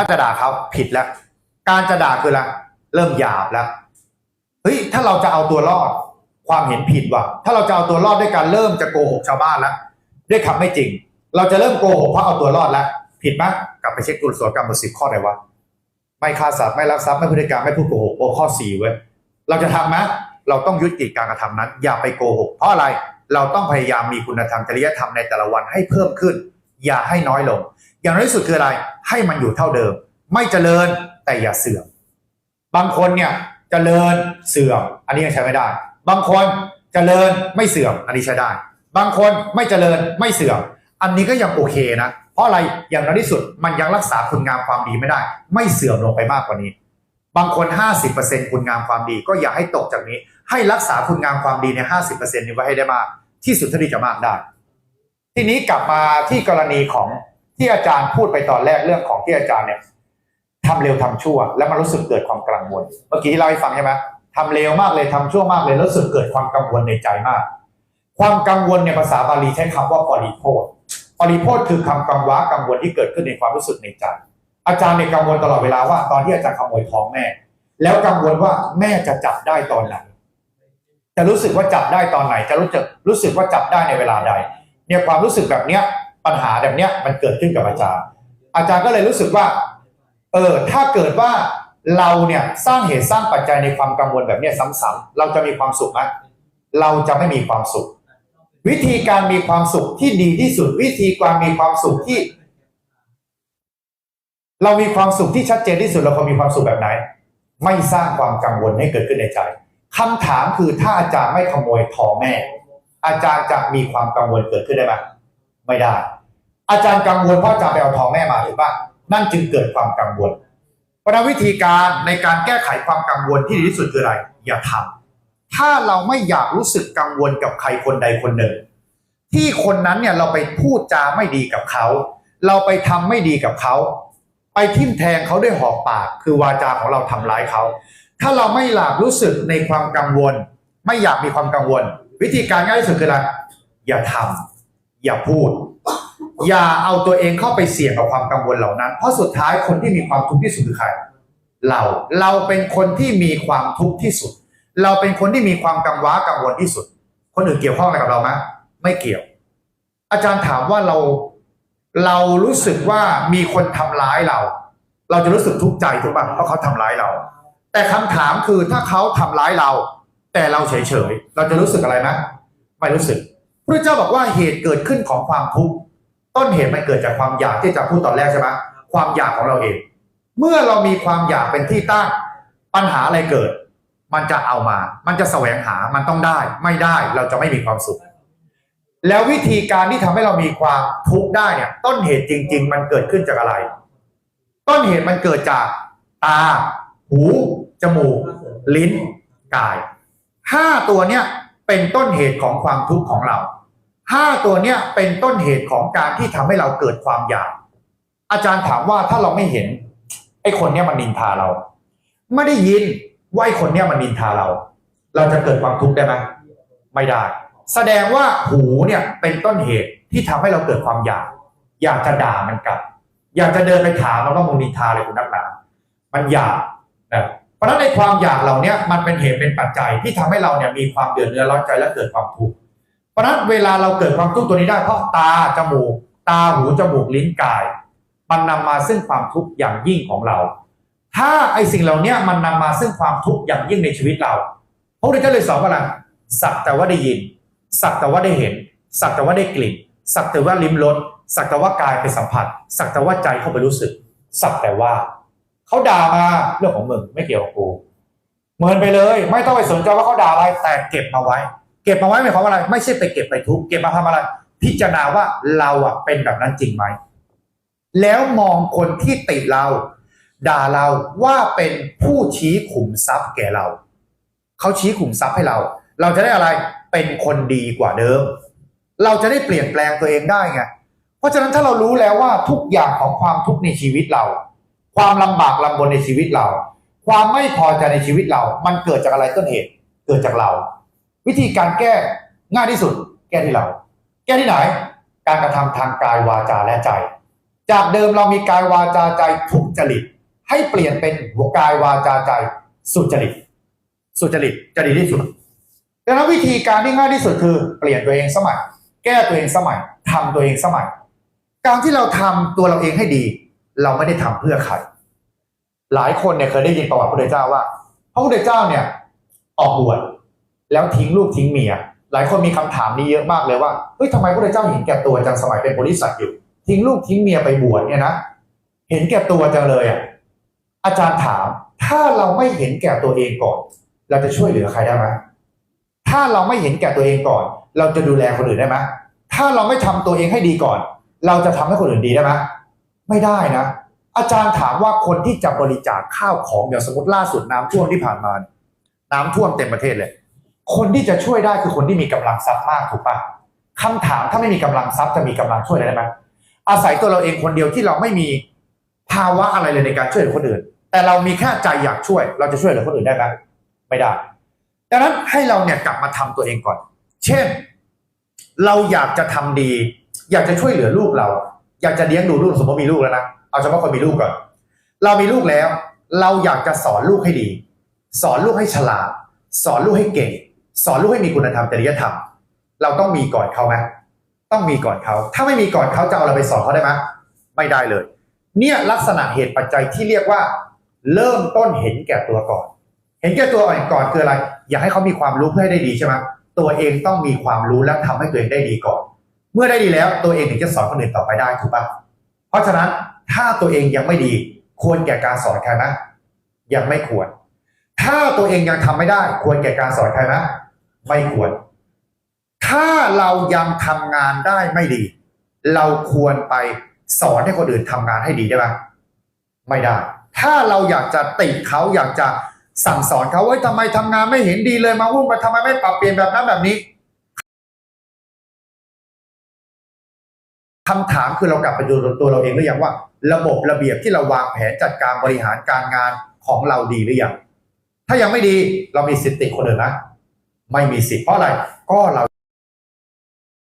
ถ้าจะด่าเขาผิดแล้ว การจะด่าคืออะไรเริ่มหยาบแล้วเฮ้ยถ้าเราจะเอาตัวรอด ความเห็นผิดว่ะ ถ้าเราจะเอาตัวรอดด้วยการเริ่มจะโกหกชาวบ้านแล้วด้วยคำไม่จริง เราจะเริ่มโกหกเพราะเอาตัวรอดแล้วผิดไหมกลับไปเช็คตัวสวดกรรมบทสิบข้อไหนวะไม่ฆ่าสัตว์ไม่ลักทรัพย์ไม่พฤติกรรมไม่พูดโกหกโอ้ข้อสี่เว้ยเราจะทำไหมเราต้องยุติการกระทำนั้น อย่าไปโกหก เพราะอะไรเราต้องพยายามมีคุณธรรมจริยธรรมในแต่ละวันให้เพิ่มขึ้น อย่าให้น้อยลง อย่างน้อยที่สุดคืออะไร ให้มันอยู่เท่าเดิม ไม่เจริญแต่อย่าเสื่อม บางคนเนี่ยเจริญเสื่อม อันนี้ยังใช้ไม่ได้ บางคนเจริญไม่เสื่อม อันนี้ใช้ได้ บางคนไม่เจริญไม่เสื่อม อันนี้ก็ยังโอเคนะ เพราะอะไร อย่างน้อยที่สุดมันยังรักษาคุณงามความดีไม่ได้ ไม่เสื่อมลงไปมากกว่านี้ บางคน 50%คุณงามความดีก็อย่าให้ตกจากนี้ ให้รักษาคุณงามความดีใน 50%นี้ไว้ให้ได้มาก ที่สุดเท่าที่จะมากได้ ทีนี้กลับมาที่กรณีของที่อาจารย์พูดไปตอนแรกเรื่องของที่อาจารย์เนี่ยทำเร็วทำชั่ว แล้วมันรู้สึกเกิดความกังวล เมื่อกี้ที่เล่าให้ฟังใช่ไหมทำเร็วมากเลยทำชั่วมากเลยรู้สึกเกิดความกังวลในใจมาก ความกังวลในภาษาบาลีใช้คำว่าปริโพธปริโพธคือคำกังวะกังวลที่เกิดขึ้นในความรู้สึกในใจอาจารย์เนี่ยกังวลตลอดเวลาว่าตอนที่อาจารย์ขโมยทองแม่ แล้วกังวลว่าแม่จะจับได้ตอนไหนจะรู้สึกว่าจับได้ตอนไหน จะรู้จักรู้สึกว่าจับได้ในเวลาใด เนี่ยความรู้สึกแบบเนี้ยปัญหาแบบเนี้ยมันเกิดขึ้นกับอาจารย์ อาจารย์ก็เลยรู้สึกว่า เออถ้าเกิดว่าเราเนี่ยสร้างเหตุสร้างปัจจัยในความกังวลแบบเนี้ยซ้ำๆเราจะมีความสุขไหมเราจะไม่มีความสุข วิธีการมีความสุขที่ดีที่สุด วิธีการมีความสุขที่ เรามีความสุขที่ชัดเจนที่สุดเราควรมีความสุขแบบไหน ไม่สร้างความกังวลให้เกิดขึ้นในใจคำถามคือถ้าอาจารย์ไม่ขโมยทอแม่ อาจารย์จะมีความกังวลเกิดขึ้นได้ไหมไม่ได้ อาจารย์กังวลเพราะอาจารย์ไปเอาทองแม่มาถูกปะนั่นจึงเกิดความกังวล เพราะวิธีการในการแก้ไขความกังวลที่ดีที่สุดคืออะไร อย่าทำถ้าเราไม่อยากรู้สึกกังวลกับใครคนใดคนหนึ่ง ที่คนนั้นเนี่ยเราไปพูดจาไม่ดีกับเขา เราไปทำไม่ดีกับเขา ไปทิ่มแทงเขาด้วยหอกปาก คือวาจาของเราทำร้ายเขา ถ้าเราไม่หลาบรู้สึกในความกังวล ไม่อยากมีความกังวล วิธีการง่ายที่สุดคืออะไรอย่าทำอย่าพูด อย่าเอาตัวเองเข้าไปเสี่ยงกับความกังวลเหล่านั้น เพราะสุดท้ายคนที่มีความทุกข์ที่สุดคือใครเราเราเป็นคนที่มีความทุกข์ที่สุด เราเป็นคนที่มีความกังวลกังวลที่สุด คนอื่นเกี่ยวข้องอะไรกับเราไหมไม่เกี่ยว อาจารย์ถามว่าเราเรารู้สึกว่ามีคนทำร้ายเรา เราจะรู้สึกทุกข์ใจถูกป่ะเพราะเขาทำร้ายเรา แต่คำถามคือถ้าเขาทำร้ายเรา แต่เราเฉยๆ เราจะรู้สึกอะไรไหมไม่รู้สึกพระเจ้าบอกว่าเหตุเกิดขึ้นของความทุกข์ต้นเหตุมันเกิดจากความอยากที่จะพูดตอนแรกใช่ไหมความอยากของเราเอง เมื่อเรามีความอยากเป็นที่ตั้งปัญหาอะไรเกิด มันจะเอามา มันจะแสวงหามันต้องได้ ไม่ได้เราจะไม่มีความสุข แล้ววิธีการที่ทำให้เรามีความทุกข์ได้เนี่ย ต้นเหตุจริง ๆ มันเกิดขึ้นจากอะไร ต้นเหตุมันเกิดจากตา หู จมูก ลิ้น กาย ห้าตัวเนี้ยเป็นต้นเหตุของความทุกข์ของเราห้าตัวเนี้ยเป็นต้นเหตุของการที่ทำให้เราเกิดความอยาก อาจารย์ถามว่าถ้าเราไม่เห็นไอ้คนเนี้ยมันนินทาเรา ไม่ได้ยินว่าไอ้คนเนี้ยมันนินทาเรา เราจะเกิดความทุกข์ได้ไหมไม่ได้ แสดงว่าหูเนี่ยเป็นต้นเหตุที่ทำให้เราเกิดความอยาก อยากจะด่ามันกลับ อยากจะเดินไปถามมันว่ามึงนินทาอะไรคุณนักหนา มันอยากนะ เพราะฉะนั้นในความอยากเหล่านี้มันเป็นเหตุเป็นปัจจัยที่ทำให้เราเนี่ยมีความเดือดเนื้อร้อนใจและเกิดความทุกข์เพราะนั้นเวลาเราเกิดความทุกข์ตัวนี้ได้เพราะตาจมูก ตาหูจมูกลิ้นกาย มันนำมาซึ่งความทุกข์อย่างยิ่งของเรา ถ้าไอสิ่งเหล่านี้มันนำมาซึ่งความทุกข์อย่างยิ่งในชีวิตเราพระพุทธเจ้าเลยสอนว่าอะไรสักแต่ว่าได้ยิน สักแต่ว่าได้เห็น สักแต่ว่าได้กลิ่น สักแต่ว่าลิ้มรสสักแต่ว่ากายไปสัมผัส สักแต่ว่าใจเข้าไปรู้สึก สักแต่ว่า เขาด่ามาเรื่องของมึงไม่เกี่ยวกับกูเหมือนไปเลย ไม่ต้องไปสนใจว่าเขาด่าอะไรแต่เก็บมาไว้ เก็บมาไว้หมายความว่าอะไร ไม่ใช่ไปเก็บไปทุกข์เก็บมาทำอะไร พิจารณาว่าเราอะเป็นแบบนั้นจริงไหมแล้วมองคนที่ติเรา ด่าเราว่าเป็นผู้ชี้ขุมทรัพย์แก่เรา เขาชี้ขุมทรัพย์ให้เรา เราจะได้อะไรเป็นคนดีกว่าเดิม เราจะได้เปลี่ยนแปลงตัวเองได้ไงเพราะฉะนั้นถ้าเรารู้แล้วว่าทุกอย่างของความทุกข์ในชีวิตเรา ความลำบากลำบนในชีวิตเรา ความไม่พอใจในชีวิตเรา มันเกิดจากอะไรต้นเหตุ เกิดจากเรา วิธีการแก้ง่ายที่สุด แก้ที่เรา แก้ที่ไหน การกระทำทางกายวาจาและใจ จากเดิมเรามีกายวาจาใจทุจริต ให้เปลี่ยนเป็นกายวาจาใจสุจริต สุจริตจะดีที่สุดดังนั้นวิธีการที่ง่ายที่สุดคือ เปลี่ยนตัวเองสมัย แก้ตัวเองสมัยทำตัวเองสมัย การที่เราทำตัวเราเองให้ดี เราไม่ได้ทำเพื่อใคร หลายคนเนี่ยเคยได้ยินประวัติพระพุทธเจ้าว่า พระพุทธเจ้าเนี่ย ออกบวชแล้วทิ้งลูกทิ้งเมีย หลายคนมีคำถามนี้เยอะมากเลยว่าเฮ้ยทำไมพระพุทธเจ้าเห็นแก่ตัวจังสมัยเป็นบริษัทอยู่ ทิ้งลูกทิ้งเมียไปบวชเนี่ยนะเห็นแก่ตัวจังเลยอะอาจารย์ถามถ้าเราไม่เห็นแก่ตัวเองก่อน เราจะช่วยเหลือใครได้ไหมถ้าเราไม่เห็นแก่ตัวเองก่อน เราจะดูแลคนอื่นได้ไหมถ้าเราไม่ทำตัวเองให้ดีก่อน เราจะทำให้คนอื่นดีได้ไหม ไม่ได้นะ อาจารย์ถามว่าคนที่จะบริจาคข้าวของเดี๋ยวสมมติล่าสุดน้ำท่วมที่ผ่านมานี่ยน้ำท่วมเต็มประเทศเลย คนที่จะช่วยได้คือคนที่มีกำลังทรัพย์มากถูกปะคำถามถ้าไม่มีกำลังทรัพย์จะมีกำลังช่วยอะไรได้ไหมอาศัยตัวเราเองคนเดียวที่เราไม่มีภาวะอะไรเลยในการช่วยเหลือคนอื่น แต่เรามีแค่ใจอยากช่วย เราจะช่วยเหลือคนอื่นได้ไหมไม่ได้ดังนั้นให้เราเนี่ยกลับมาทำตัวเองก่อน เช่น เราอยากจะทำดี อยากจะช่วยเหลือลูกเรา อยากจะเลี้ยงดูลูกสมมติมีลูกแล้วนะเอาเฉพาะคนมีลูกก่อนเรามีลูกแล้ว เราอยากจะสอนลูกให้ดี สอนลูกให้ฉลาด สอนลูกให้เก่ง สอนลูกให้มีคุณธรรมจริยธรรม เราต้องมีก่อนเขาไหมต้องมีก่อนเขา ถ้าไม่มีก่อนเขาจะเอาอะไรไปสอนเขาได้ไหมไม่ได้เลย เนี่ยลักษณะเหตุปัจจัยที่เรียกว่า เริ่มต้นเห็นแก่ตัวก่อน เห็นแก่ตัวก่อนคืออะไร อยากให้เขามีความรู้เพื่อให้ได้ดีใช่ไหมตัวเองต้องมีความรู้และทำให้ตัวเองได้ดีก่อน เมื่อได้ดีแล้วตัวเองถึงจะสอนคนอื่นต่อไปได้ถูกปะเพราะฉะนั้นถ้าตัวเองยังไม่ดี ควรแก่การสอนใครไหมยังไม่ควร ถ้าตัวเองยังทำไม่ได้ ควรแก่การสอนใครไหมไม่ควร ถ้าเรายังทำงานได้ไม่ดี เราควรไปสอนให้คนอื่นทำงานให้ดีได้ไหมไม่ได้ ถ้าเราอยากจะติเขาอยากจะสั่งสอนเขาว่าทำไมทำงานไม่เห็นดีเลยมาวุ่นมาทำไมไม่ปรับเปลี่ยนแบบนั้นแบบนี้ คำถามคือเรากลับไปดูตัวเราเองหรือยังว่า ระบบระเบียบที่เราวางแผนจัดการบริหารการงานของเราดีหรือยังถ้ายังไม่ดีเรามีสิทธิ์ติคนอื่นนะไม่มีสิทธิ์เพราะอะไรก็เรา